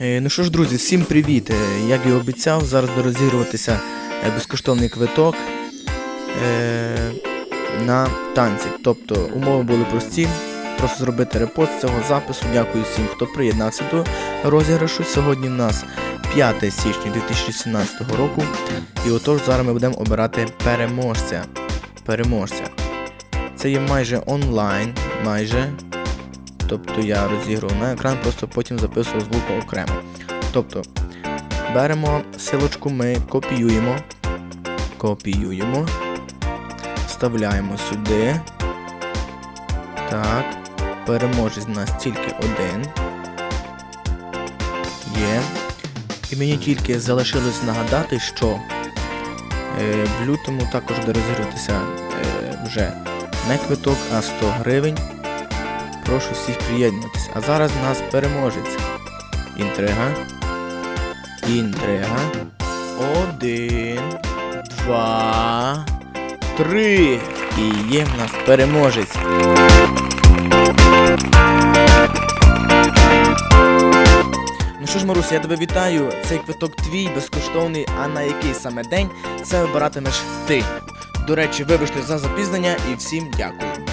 Е, Ну що ж, друзі, всім привіт! Е, Як і обіцяв, зараз буде розігруватися е, безкоштовний квиток на танці. Тобто умови були прості. Просто зробити репост цього запису. Дякую всім, хто приєднався до розіграшу. Сьогодні в нас 5 січня 2017 року. І отож зараз ми будемо обирати переможця. Переможця. Це є майже онлайн, майже. Тобто я розігрував на екран, просто потім записував звук окремо. Тобто беремо силочку, ми копіюємо, копіюємо, вставляємо сюди. Так, переможець у нас тільки один. Є. І мені тільки залишилось нагадати, що е, в лютому також буде розігруватися е, вже не квиток, а 100 гривень. Прошу всіх приєднуватись. А зараз в нас переможець. Інтрига. Інтрига. Один. Два. Три. І є в нас переможець. Ну що ж, Марусь, я тебе вітаю. Цей квиток твій безкоштовний, а на який саме день це вибиратимеш ти. До речі, вибачте за запізнення і всім дякую.